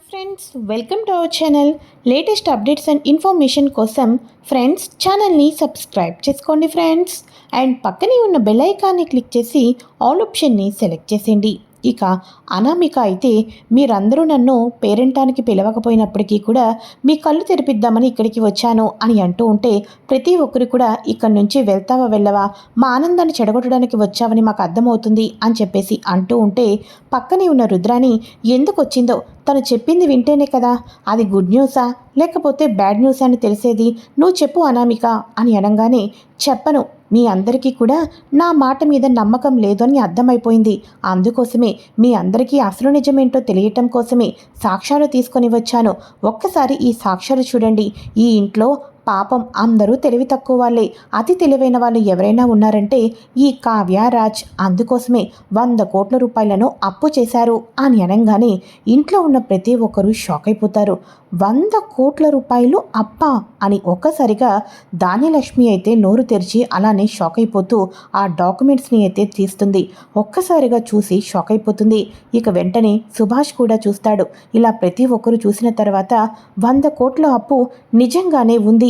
Hi friends welcome to our channel. Latest updates and information కోసం friends ఛానల్ని subscribe చేసుకోండి friends. And పక్కనే ఉన్న బెల్ ఐకాన్ని క్లిక్ చేసి ఆల్ ఆప్షన్ని సెలెక్ట్ చేసేయండి. ఇక అనామిక అయితే మీరందరూ నన్ను పేరెంటానికి పిలవకపోయినప్పటికీ కూడా మీ కళ్ళు తెరిపిద్దామని ఇక్కడికి వచ్చాను అని అంటూ ఉంటే ప్రతి ఒక్కరు కూడా ఇక్కడి నుంచి వెళ్తావా వెళ్ళవా? మా ఆనందాన్ని చెడగొట్టడానికి వచ్చావని మాకు అర్థమవుతుంది అని చెప్పేసి అంటూ ఉంటే పక్కనే ఉన్న రుద్రాని ఎందుకు వచ్చిందో? తను చెప్పింది వింటేనే కదా. అది గుడ్ న్యూసా? లేకపోతే బ్యాడ్ న్యూస్ అని తెలిసేది నువ్వు చెప్పు అనామిక అని అనగానే చెప్పను. మీ అందరికీ కూడా నా మాట మీద నమ్మకం లేదు అని అర్థమైపోయింది. అందుకోసమే మీ అందరికీ అసలు నిజమేంటో తెలియటం కోసమే సాక్ష్యాలు తీసుకొని వచ్చాను. ఒక్కసారి ఈ సాక్ష్యాలు చూడండి. ఈ ఇంట్లో పాపం అందరూ తెలివి తక్కువ వాళ్ళే. అతి తెలివైన వాళ్ళు ఎవరైనా ఉన్నారంటే ఈ కావ్య రాజ్ అందుకోసమే వంద కోట్ల రూపాయలను అప్పు చేశారు అని అనగానే ఇంట్లో ఉన్న ప్రతి ఒక్కరూ షాక్ అయిపోతారు. వంద కోట్ల రూపాయలు అప్ప అని ఒక్కసారిగా ధాన్యలక్ష్మి అయితే నోరు తెరిచి అలానే షాక్ అయిపోతూ ఆ డాక్యుమెంట్స్ని అయితే తీస్తుంది. ఒక్కసారిగా చూసి షాక్ అయిపోతుంది. ఇక వెంటనే సుభాష్ కూడా చూస్తాడు. ఇలా ప్రతి ఒక్కరు చూసిన తర్వాత వంద కోట్ల అప్పు నిజంగానే ఉంది.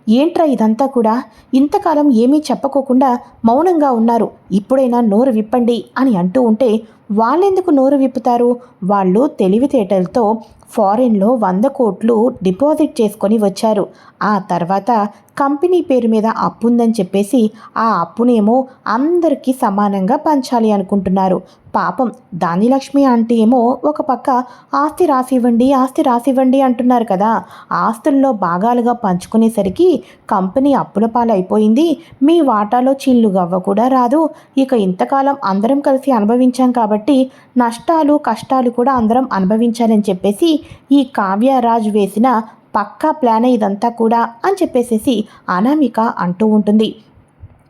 ఏంట్రా ఇదంతా కూడా? ఇంతకాలం ఏమీ చెప్పకోకుండా మౌనంగా ఉన్నారు. ఇప్పుడైనా నోరు విప్పండి అని అంటూ ఉంటే వాళ్ళెందుకు నోరు విప్పుతారు? వాళ్ళు తెలివితేటలతో ఫారెన్లో వంద కోట్లు డిపాజిట్ చేసుకొని వచ్చారు. ఆ తర్వాత కంపెనీ పేరు మీద అప్పు ఉందని చెప్పేసి ఆ అప్పునేమో అందరికీ సమానంగా పంచాలి అనుకుంటున్నారు. పాపం దానిలక్ష్మి ఆంటీ ఏమో ఒక పక్క ఆస్తి రాసివ్వండి ఆస్తి రాసివ్వండి అంటున్నారు కదా. ఆస్తుల్లో భాగాలుగా పంచుకునేసరికి కంపెనీ అప్పుల పాలైపోయింది. మీ వాటాలో చిల్లు గవ్వ కూడా రాదు. ఇక ఇంతకాలం అందరం కలిసి అనుభవించాం కాబట్టి నష్టాలు కష్టాలు కూడా అందరం అనుభవించాలని చెప్పేసి ఈ కావ్యరాజ్ వేసిన పక్కా ప్లాన్ ఇదంతా కూడా అని చెప్పేసేసి అనామిక అంటూ ఉంటుంది.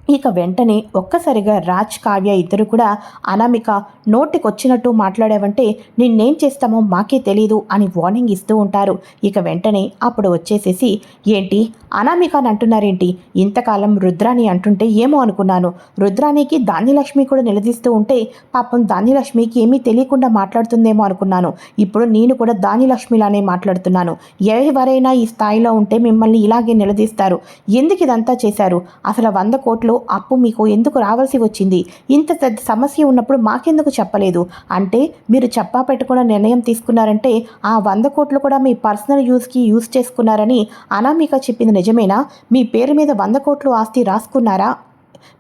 ఇక వెంటనే ఒక్కసారిగా రాజ్ కావ్య ఇద్దరు కూడా అనామిక నోటికొచ్చినట్టు మాట్లాడావంటే నిన్నేం చేస్తామో మాకే తెలీదు అని వార్నింగ్ ఇస్తూ ఉంటారు. ఇక వెంటనే అప్పుడు వచ్చేసేసి ఏంటి? అనామిక అని అంటున్నారేంటి? ఇంతకాలం రుద్రాని అంటుంటే ఏమో అనుకున్నాను. రుద్రానికి ధాన్యలక్ష్మి కూడా నిలదీస్తూ ఉంటే పాపం ధాన్యలక్ష్మికి ఏమీ తెలియకుండా మాట్లాడుతుందేమో అనుకున్నాను. ఇప్పుడు నేను కూడా ధాన్యలక్ష్మిలానే మాట్లాడుతున్నాను. ఎవరైనా ఈ స్థాయిలో ఉంటే మిమ్మల్ని ఇలాగే నిలదీస్తారు. ఎందుకు ఇదంతా చేశారు? అసలు వంద కోట్లు అప్పు మీకు ఎందుకు రావాల్సి వచ్చింది? ఇంత పెద్ద సమస్య ఉన్నప్పుడు మాకెందుకు చెప్పలేదు? అంటే మీరు చెప్పా పెట్టకుండా నిర్ణయం తీసుకున్నారంటే ఆ వంద కోట్లు కూడా మీ పర్సనల్ యూస్కి యూజ్ చేసుకున్నారని అనామిక చెప్పింది నిజమేనా? మీ పేరు మీద వంద కోట్లు ఆస్తి రాసుకున్నారా?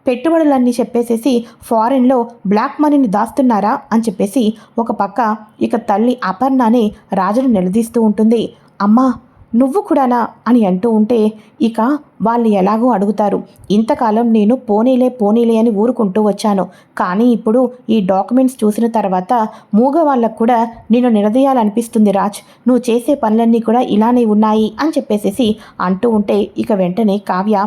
పెట్టుబడులన్నీ చెప్పేసేసి ఫారెన్లో బ్లాక్ మనీని దాస్తున్నారా? అని చెప్పేసి ఒక పక్క ఇక తల్లి అపర్ణనే రాజును నిలదీస్తూ ఉంటుంది. అమ్మా నువ్వు కూడానా అని అంటూ ఉంటే ఇక వాళ్ళు ఎలాగో అడుగుతారు. ఇంతకాలం నేను పోనీలే పోనీలే అని ఊరుకుంటూ వచ్చాను. కానీ ఇప్పుడు ఈ డాక్యుమెంట్స్ చూసిన తర్వాత మూగ వాళ్ళకు కూడా నేను నిలదీయాలనిపిస్తుంది రాజ్. నువ్వు చేసే పనులన్నీ కూడా ఇలానే ఉన్నాయి అని చెప్పేసేసి అంటూ ఉంటే ఇక వెంటనే కావ్య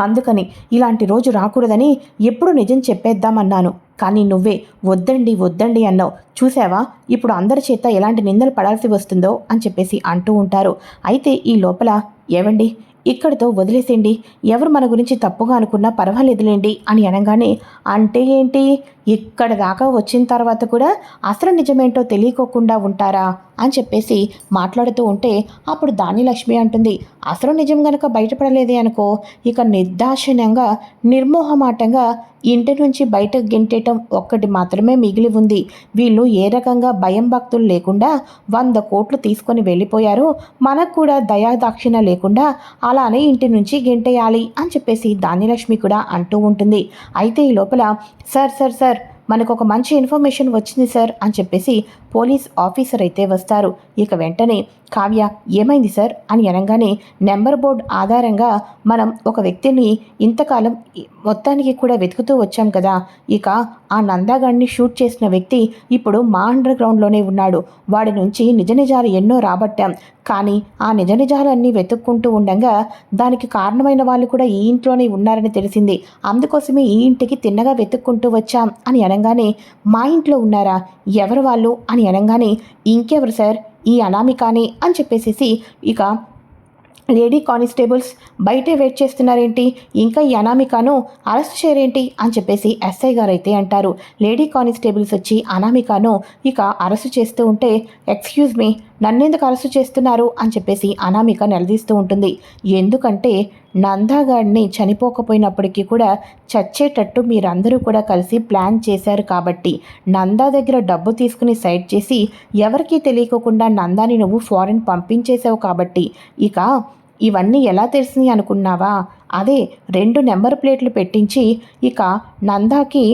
అందుకని ఇలాంటి రోజు రాకూడదని ఎప్పుడు నిజం చెప్పేద్దామన్నాను. కానీ నువ్వే వద్దండి వద్దండి అన్నావు. చూసావా ఇప్పుడు అందరి చేత ఎలాంటి నిందలు పడాల్సి వస్తుందో అని చెప్పేసి అంటూ ఉంటారు. అయితే ఈ లోపల ఏవండి? ఇక్కడితో వదిలేసేయండి. ఎవరు మన గురించి తప్పుగా అనుకున్నా పర్వాలేదులేండి అని అనగానే అంటే ఏంటి? ఇక్కడ దాకా వచ్చిన తర్వాత కూడా అసలు నిజమేంటో తెలియకోకుండా ఉంటారా అని చెప్పేసి మాట్లాడుతూ ఉంటే అప్పుడు దానిలక్ష్మి అంటుంది అసలు నిజం గనక బయటపడలేదే అనుకో ఇక నిర్దాక్షిణ్యంగా నిర్మోహమాటంగా ఇంటి నుంచి బయటకు గెంటేయటం ఒక్కటి మాత్రమే మిగిలి ఉంది. వీళ్ళు ఏ రకంగా భయం భక్తులు లేకుండా వంద కోట్లు తీసుకొని వెళ్ళిపోయారు. మనకు కూడా దయాదాక్షిణ లేకుండా అలానే ఇంటి నుంచి గెంటేయాలి అని చెప్పేసి దానిలక్ష్మి కూడా అంటూ ఉంటుంది. అయితే ఈ లోపల సార్ సార్ సార్ మనకు ఒక మంచి ఇన్ఫర్మేషన్ వచ్చింది సార్ అని చెప్పేసి పోలీస్ ఆఫీసర్ అయితే వస్తారు. ఇక వెంటనే కావ్య ఏమైంది సార్? అని అనగానే నెంబర్ బోర్డ్ ఆధారంగా మనం ఒక వ్యక్తిని ఇంతకాలం మొత్తానికి కూడా వెతుకుతూ వచ్చాం కదా. ఇక ఆ నందాగాడిని షూట్ చేసిన వ్యక్తి ఇప్పుడు మా అండర్ గ్రౌండ్లోనే ఉన్నాడు. వాడి నుంచి నిజ నిజాలు ఎన్నో రాబట్టాం. కానీ ఆ నిజ నిజాలన్నీ వెతుక్కుంటూ ఉండగా దానికి కారణమైన వాళ్ళు కూడా ఈ ఇంట్లోనే ఉన్నారని తెలిసింది. అందుకోసమే ఈ ఇంటికి తిన్నగా వెతుక్కుంటూ వచ్చాం అని అనగానే మా ఇంట్లో ఉన్నారా? ఎవరు వాళ్ళు? అని అనగానే ఇంకెవరు సార్? ఈ అనామికానే అని చెప్పేసేసి ఇక లేడీ కానిస్టేబుల్స్ బయటే వెయిట్ చేస్తున్నారేంటి? ఇంకా ఈ అనామికాను అరెస్ట్ చేయరేంటి? అని చెప్పేసి ఎస్ఐ గారు అయితే అంటారు. లేడీ కానిస్టేబుల్స్ వచ్చి అనామికాను ఇక అరెస్ట్ చేస్తూ ఉంటే ఎక్స్క్యూజ్ మీ నన్నెందుకు అలసు చేస్తున్నారు అని చెప్పేసి అనామిక నిలదీస్తూ ఉంటుంది. ఎందుకంటే నందాగాడిని చనిపోకపోయినప్పటికీ కూడా చచ్చేటట్టు మీరందరూ కూడా కలిసి ప్లాన్ చేశారు కాబట్టి నందా దగ్గర డబ్బు తీసుకుని సైడ్ చేసి ఎవరికీ తెలియకోకుండా నందాని నువ్వు ఫారెన్ పంపించేశావు కాబట్టి ఇక ఇవన్నీ ఎలా తెలిసినాయి అనుకున్నావా? అదే రెండు నెంబర్ ప్లేట్లు పెట్టించి ఇక నందాకి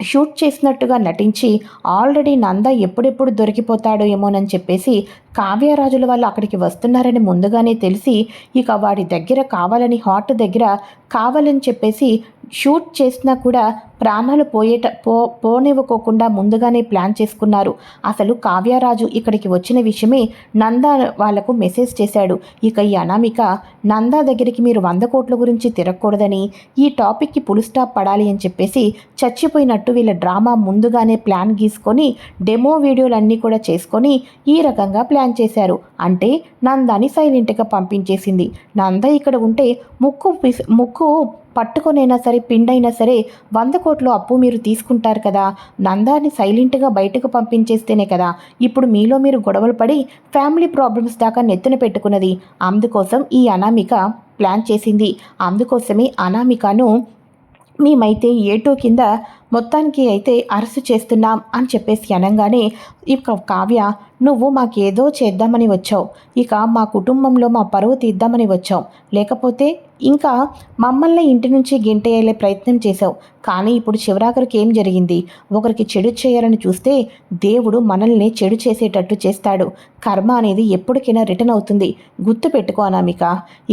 షూట్ చేసినట్టుగా నటించి ఆల్రెడీ నంద ఎప్పుడెప్పుడు దొరికిపోతాడో ఏమోనని చెప్పేసి కావ్యరాజుల వాళ్ళు అక్కడికి వస్తున్నారని ముందుగానే తెలిసి ఇక వాడి దగ్గర కావాలని హాట్ దగ్గర కావాలని చెప్పేసి షూట్ చేసినా కూడా ప్రాణాలు పోయేట పో పోనివ్వకోకుండా ముందుగానే ప్లాన్ చేసుకున్నారు. అసలు కావ్యరాజు ఇక్కడికి వచ్చిన విషయమే నందా వాళ్ళకు మెసేజ్ చేశాడు. ఇక ఈ అనామిక నందా దగ్గరికి మీరు వంద కోట్ల గురించి తిరగకూడదని ఈ టాపిక్కి పులు స్టాప్ పడాలి అని చెప్పేసి చచ్చిపోయినట్టు వీళ్ళ డ్రామా ముందుగానే ప్లాన్ గీసుకొని డెమో వీడియోలన్నీ కూడా చేసుకొని ఈ రకంగా ప్లాన్ చేశారు. అంటే నందాని సైలెంట్గా పంపించేసింది. నంద ఇక్కడ ఉంటే ముక్కు ముక్కు పట్టుకొనైనా సరే పిండైనా సరే వంద కోట్లు అప్పు మీరు తీసుకుంటారు కదా. నందాని సైలెంట్గా బయటకు పంపించేస్తేనే కదా. ఇప్పుడు మీలో మీరు గొడవలు పడి ఫ్యామిలీ ప్రాబ్లమ్స్ దాకా నెత్తిన పెట్టుకున్నది. అందుకోసం ఈ అనామిక ప్లాన్ చేసింది. అందుకోసమే అనామికను మేమైతే ఏటో కింద మొత్తానికి అయితే అరెస్ట్ చేస్తున్నాం అని చెప్పేసి అనగానే ఇక కావ్య నువ్వు మాకేదో చేద్దామని వచ్చావు. ఇక మా కుటుంబంలో మా పరువు తీద్దామని వచ్చావు. లేకపోతే ఇంకా మమ్మల్ని ఇంటి నుంచి గెంటేయాలే ప్రయత్నం చేశావు. కానీ ఇప్పుడు చివరాఖరికి ఏం జరిగింది? ఒకరికి చెడు చేయాలని చూస్తే దేవుడు మనల్ని చెడు చేసేటట్టు చేస్తాడు. కర్మ అనేది ఎప్పటికైనా రిటర్న్ అవుతుంది. గుర్తు పెట్టుకో అనామిక.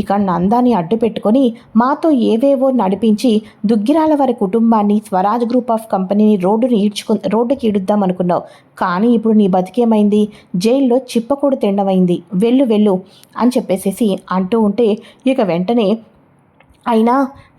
ఇక నందాన్ని అడ్డు పెట్టుకొని మాతో ఏవేవో నడిపించి దుగ్గిరాల వారి కుటుంబాన్ని స్వరాజ్ గ్రూప్ ఆఫ్ కంపెనీని రోడ్డుని ఈడ్చుకు రోడ్డుకి ఈడుద్దాం అనుకున్నావు. కానీ ఇప్పుడు నీ బతికేమైంది? జైల్లో చిప్పకూడు తిండమైంది. వెళ్ళు వెళ్ళు అని చెప్పేసేసి అంటూ ఉంటే ఇక వెంటనే అయినా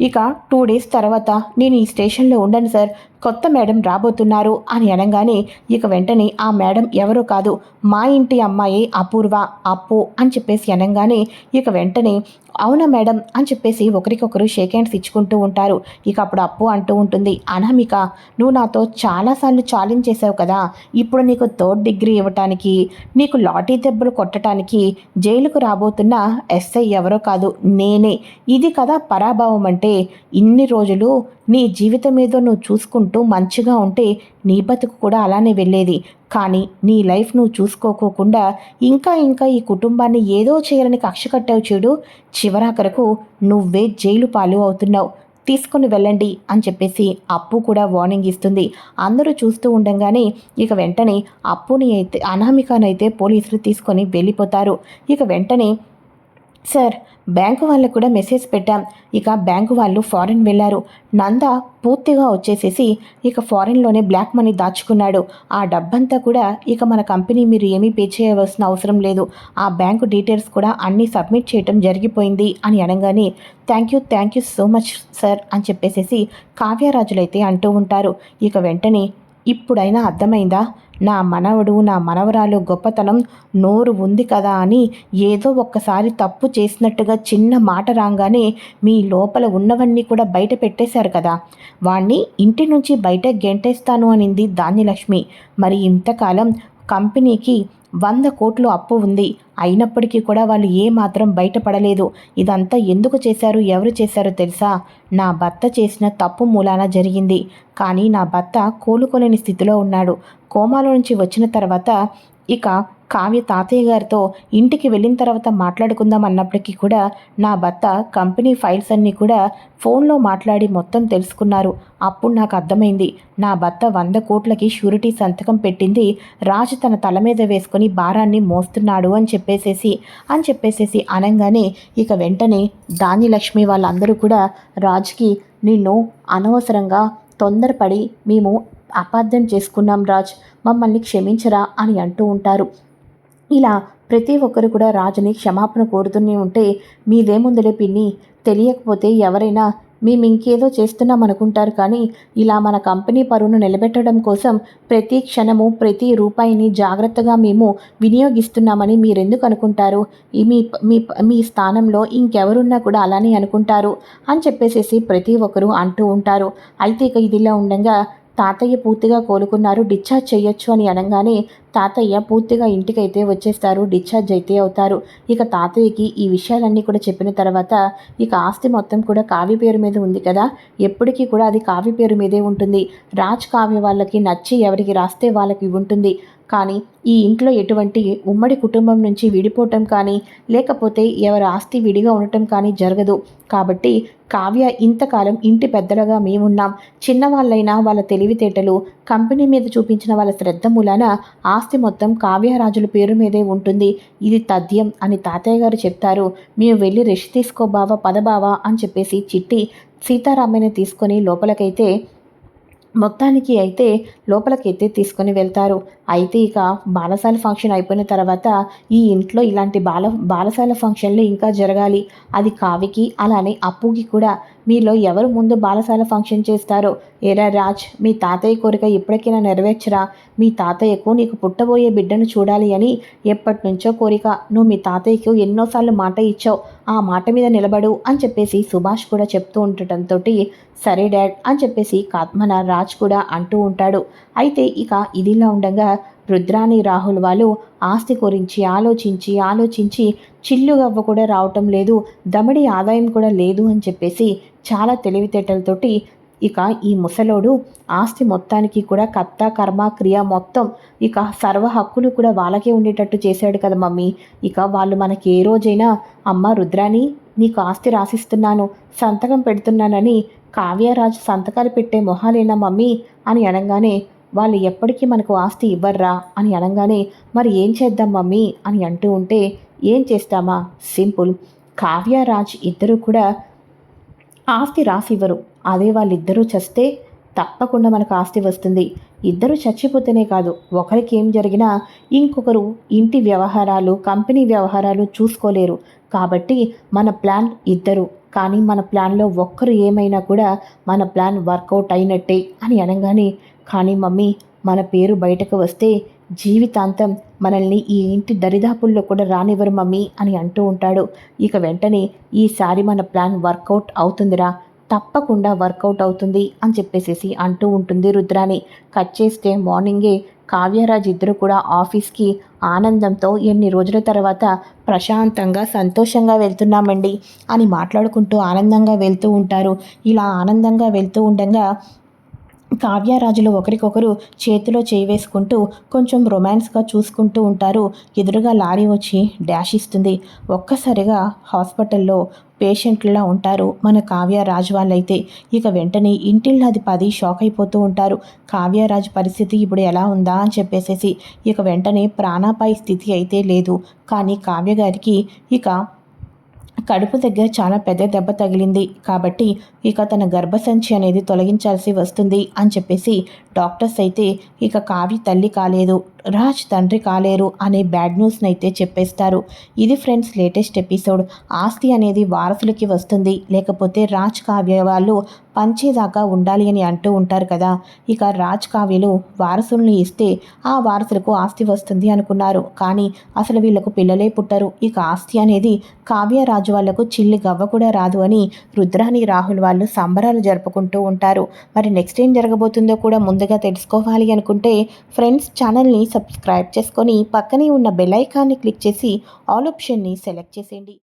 ఇక టూ డేస్ తర్వాత నేను ఈ స్టేషన్లో ఉండను సార్. కొత్త మేడం రాబోతున్నారు అని అనగానే ఇక వెంటనే ఆ మేడం ఎవరో కాదు మా ఇంటి అమ్మాయి అపూర్వ అప్పు అని చెప్పేసి అనగానే ఇక వెంటనే అవునా మేడం అని చెప్పేసి ఒకరికొకరు షేక్ హ్యాండ్స్ ఇచ్చుకుంటూ ఉంటారు. ఇక అప్పుడు అప్పు అంటూ ఉంటుంది. అనామిక నువ్వు నాతో చాలాసార్లు ఛాలెంజ్ చేసావు కదా. ఇప్పుడు నీకు థర్డ్ డిగ్రీ ఇవ్వటానికి నీకు లాటరీ దెబ్బలు కొట్టడానికి జైలుకు రాబోతున్న ఎస్ఐ ఎవరో కాదు నేనే. ఇది కదా పరాభావం అంటే ఇన్ని రోజులు నీ జీవితం ఏదో నువ్వు చూసుకుంటూ మంచిగా ఉంటే నీ బతుకు కూడా అలానే వెళ్ళేది. కానీ నీ లైఫ్ నువ్వు చూసుకోకోకుండా ఇంకా ఇంకా ఈ కుటుంబాన్ని ఏదో చేయాలని కక్ష కట్టావు చూడు. చివరాఖరకు నువ్వే జైలు పాలు అవుతున్నావు. తీసుకుని వెళ్ళండి అని చెప్పేసి అప్పు కూడా వార్నింగ్ ఇస్తుంది. అందరూ చూస్తూ ఉండగానే ఇక వెంటనే అప్పుని అయితే అనామికనైతే పోలీసులు తీసుకొని వెళ్ళిపోతారు. ఇక వెంటనే సార్ బ్యాంకు వాళ్ళకు కూడా మెసేజ్ పెట్టాం. ఇక బ్యాంకు వాళ్ళు ఫారెన్ వెళ్ళారు. నంద పూర్తిగా వచ్చేసేసి ఇక ఫారెన్లోనే బ్లాక్ మనీ దాచుకున్నాడు. ఆ డబ్బంతా కూడా ఇక మన కంపెనీ మీరు ఏమీ పే చేయవలసిన అవసరం లేదు. ఆ బ్యాంకు డీటెయిల్స్ కూడా అన్నీ సబ్మిట్ చేయటం జరిగిపోయింది అని అనగానే thank you thank you so much sir అని చెప్పేసేసి కావ్యరాజులైతే అంటూ ఉంటారు. ఇక వెంటనే ఇప్పుడైనా అర్థమైందా? నా మనవడు నా మనవరాలు గొప్పతనం నోరు ఉంది కదా అని ఏదో ఒక్కసారి తప్పు చేసినట్టుగా చిన్న మాట రాగానే మీ లోపల ఉన్నవన్నీ కూడా బయట పెట్టేశారు కదా. వాణ్ణి ఇంటి నుంచి బయట గెంటేస్తాను అనింది ధాన్యలక్ష్మి. మరి ఇంతకాలం కంపెనీకి వంద కోట్లు అప్పు ఉంది. అయినప్పటికీ కూడా వాళ్ళు ఏమాత్రం బయటపడలేదు. ఇదంతా ఎందుకు చేశారు? ఎవరు చేశారో తెలుసా? నా భర్త చేసిన తప్పు మూలాన జరిగింది. కానీ నా భర్త కోలుకోలేని స్థితిలో ఉన్నాడు. కోమాలో నుంచి వచ్చిన తర్వాత ఇక కావ్య తాతయ్య గారితో ఇంటికి వెళ్ళిన తర్వాత మాట్లాడుకుందాం అన్నప్పటికీ కూడా నా భర్త కంపెనీ ఫైల్స్ అన్నీ కూడా ఫోన్లో మాట్లాడి మొత్తం తెలుసుకున్నారు. అప్పుడు నాకు అర్థమైంది నా భర్త వంద కోట్లకి షూరిటీ సంతకం పెట్టింది రాజు తన తల మీద వేసుకొని భారాన్ని మోస్తున్నాడు అని చెప్పేసేసి అని చెప్పేసేసి అనగానే ఇక వెంటనే దానిలక్ష్మి వాళ్ళందరూ కూడా రాజుకి నిన్ను అనవసరంగా తొందరపడి మేము అపార్థం చేసుకున్నాం రాజ్ మమ్మల్ని క్షమించరా అని అంటూ ఉంటారు. ఇలా ప్రతి ఒక్కరు కూడా రాజుని క్షమాపణ కోరుతూనే ఉంటే మీదేముందులే పిన్ని తెలియకపోతే ఎవరైనా మేము ఇంకేదో చేస్తున్నాం అనుకుంటారు కానీ ఇలా మన కంపెనీ పరువును నిలబెట్టడం కోసం ప్రతి క్షణము ప్రతి రూపాయిని జాగ్రత్తగా మేము వినియోగిస్తున్నామని మీరెందుకు అనుకుంటారు? మీ మీ మీ స్థానంలో ఇంకెవరున్నా కూడా అలానే అనుకుంటారు అని చెప్పేసేసి ప్రతి ఒక్కరూ అంటూ ఉంటారు. అయితే ఇక ఇదిలా ఉండగా తాతయ్య పూర్తిగా కోలుకున్నారు డిశ్చార్జ్ చేయొచ్చు అని అనగానే తాతయ్య పూర్తిగా ఇంటికైతే వచ్చేస్తారు డిశ్చార్జ్ అయితే అవుతారు. ఇక తాతయ్యకి ఈ విషయాలన్నీ కూడా చెప్పిన తర్వాత ఇక ఆస్తి మొత్తం కూడా కావ్య పేరు మీద ఉంది కదా. ఎప్పటికీ కూడా అది కావ్య పేరు మీదే ఉంటుంది. రాజ్ కావ్య వాళ్ళకి నచ్చి ఎవరికి రాస్తే వాళ్ళకి ఉంటుంది. కానీ ఈ ఇంట్లో ఎటువంటి ఉమ్మడి కుటుంబం నుంచి విడిపోవటం కానీ లేకపోతే ఎవరి ఆస్తి విడిగా ఉండటం కానీ జరగదు. కాబట్టి కావ్య ఇంతకాలం ఇంటి పెద్దలుగా మేమున్నాం. చిన్నవాళ్ళైనా వాళ్ళ తెలివితేటలు కంపెనీ మీద చూపించిన వాళ్ళ శ్రద్ధ మూలాన ఆస్తి ఆస్తి మొత్తం కావ్యరాజుల పేరు మీదే ఉంటుంది. ఇది తథ్యం అని తాతయ్య గారు చెప్తారు. మేము వెళ్ళి రెష్ తీసుకో బావా పదబావా అని చెప్పేసి చిట్టి సీతారామయ్యని తీసుకొని లోపలికైతే మొత్తానికి అయితే లోపలికైతే తీసుకొని వెళ్తారు. అయితే ఇక బాలసాల ఫంక్షన్ అయిపోయిన తర్వాత ఈ ఇంట్లో ఇలాంటి బాల బాలసాల ఫంక్షన్లు ఇంకా జరగాలి. అది కావికి అలానే అప్పుకి కూడా మీలో ఎవరు ముందు బాలసాల ఫంక్షన్ చేస్తారో? ఏరా రాజ్ మీ తాతయ్య కోరిక ఇప్పటికైనా నెరవేర్చరా? మీ తాతయ్యకు నీకు పుట్టబోయే బిడ్డను చూడాలి అని ఎప్పటి నుంచో కోరిక. నువ్వు మీ తాతయ్యకు ఎన్నోసార్లు మాట ఇచ్చావు. ఆ మాట మీద నిలబడు అని చెప్పేసి సుభాష్ కూడా చెప్తూ ఉండటంతో సరే డాడ్ అని చెప్పేసి మన రాజ్ కూడా అంటూ ఉంటాడు. అయితే ఇక ఇదిలా ఉండగా రుద్రాని రాహుల్ వాళ్ళు ఆస్తి గురించి ఆలోచించి ఆలోచించి చిల్లుగవ్వ కూడా రావటం లేదు. దమిడి ఆదాయం కూడా లేదు అని చెప్పేసి చాలా తెలివితేటలతోటి ఇక ఈ ముసలోడు ఆస్తి మొత్తానికి కూడా కర్త కర్మ క్రియ మొత్తం ఇక సర్వ హక్కులు కూడా వాళ్ళకే ఉండేటట్టు చేశాడు కదా మమ్మీ. ఇక వాళ్ళు మనకి ఏ రోజైనా అమ్మ రుద్రాని నీకు ఆస్తి రాసిస్తున్నాను సంతకం పెడుతున్నానని కావ్యరాజు సంతకాలు పెట్టే మొహాలేనా మమ్మీ? అని అనగానే వాళ్ళు ఎప్పటికీ మనకు ఆస్తి ఇవ్వర్రా? అని అనగానే మరి ఏం చేద్దాం మమ్మీ? అని అంటూ ఉంటే ఏం చేస్తామా? సింపుల్. కావ్యరాజ్ ఇద్దరు కూడా ఆస్తి రాసివ్వరు. అదే వాళ్ళిద్దరూ చస్తే తప్పకుండా మనకు ఆస్తి వస్తుంది. ఇద్దరు చచ్చిపోతేనే కాదు ఒకరికి ఏం జరిగినా ఇంకొకరు ఇంటి వ్యవహారాలు కంపెనీ వ్యవహారాలు చూసుకోలేరు. కాబట్టి మన ప్లాన్ ఇద్దరు. కానీ మన ప్లాన్లో ఒక్కరు ఏమైనా కూడా మన ప్లాన్ వర్కౌట్ అయినట్టే అని అనగానే కానీ మమ్మీ మన పేరు బయటకు వస్తే జీవితాంతం మనల్ని ఈ ఇంటి దరిదాపుల్లో కూడా రానివ్వరు మమ్మీ అని అంటూ ఉంటాడు. ఇక వెంటనే ఈసారి మన ప్లాన్ వర్కౌట్ అవుతుందిరా. తప్పకుండా వర్కౌట్ అవుతుంది అని చెప్పేసేసి అంటూ ఉంటుంది రుద్రాని. కట్ చేస్తే మార్నింగే కావ్యరాజ్ ఇద్దరు కూడా ఆఫీస్కి ఆనందంతో ఎన్ని రోజుల తర్వాత ప్రశాంతంగా సంతోషంగా వెళ్తున్నామండి అని మాట్లాడుకుంటూ ఆనందంగా వెళ్తూ ఉంటారు. ఇలా ఆనందంగా వెళ్తూ ఉండగా కావ్యరాజులు ఒకరికొకరు చేతిలో చేయి వేసుకుంటూ కొంచెం రొమాన్స్గా చూసుకుంటూ ఉంటారు. ఎదురుగా లారీ వచ్చి డాష్ ఇస్తుంది. ఒక్కసారిగా హాస్పిటల్లో పేషెంట్లా ఉంటారు మన కావ్యరాజు వాళ్ళైతే. ఇక వెంటనే ఇంటిల్లాది పది షాక్ అయిపోతూ ఉంటారు. కావ్యరాజు పరిస్థితి ఇప్పుడు ఎలా ఉందా అని చెప్పేసేసి ఇక వెంటనే ప్రాణాపాయ స్థితి అయితే లేదు. కానీ కావ్య గారికి ఇక కడుపు దగ్గర చాలా పెద్ద దెబ్బ తగిలింది. కాబట్టి ఇక తన గర్భసంచి అనేది తొలగించాల్సి వస్తుంది అని చెప్పేసి డాక్టర్స్ అయితే ఇక కావి తల్లి కాలేదు. రాజ్ తండ్రి కాలేరు అనే బ్యాడ్ న్యూస్ని అయితే చెప్పేస్తారు. ఇది ఫ్రెండ్స్ లేటెస్ట్ ఎపిసోడ్. ఆస్తి అనేది వారసులకి వస్తుంది. లేకపోతే రాజ్ కావ్య వాళ్ళు పంచేదాకా ఉండాలి అని అంటూ ఉంటారు కదా. ఇక రాజ్ కావ్యలు వారసుల్ని ఇస్తే ఆ వారసులకు ఆస్తి వస్తుంది అనుకున్నారు. కానీ అసలు వీళ్ళకు పిల్లలే పుట్టరు. ఇక ఆస్తి అనేది కావ్యరాజు వాళ్ళకు చిల్లి గవ్వ కూడా రాదు అని రుద్రాని రాహుల్ వాళ్ళు సంబరాలు జరుపుకుంటూ ఉంటారు. మరి నెక్స్ట్ ఏం జరగబోతుందో కూడా ముందుగా తెలుసుకోవాలి అనుకుంటే ఫ్రెండ్స్ ఛానల్ని సబ్స్క్రైబ్ చేసుకొని పక్కనే ఉన్న బెల్ ఐకాన్ని క్లిక్ చేసి ఆల్ ఆప్షన్ని సెలెక్ట్ చేసేయండి.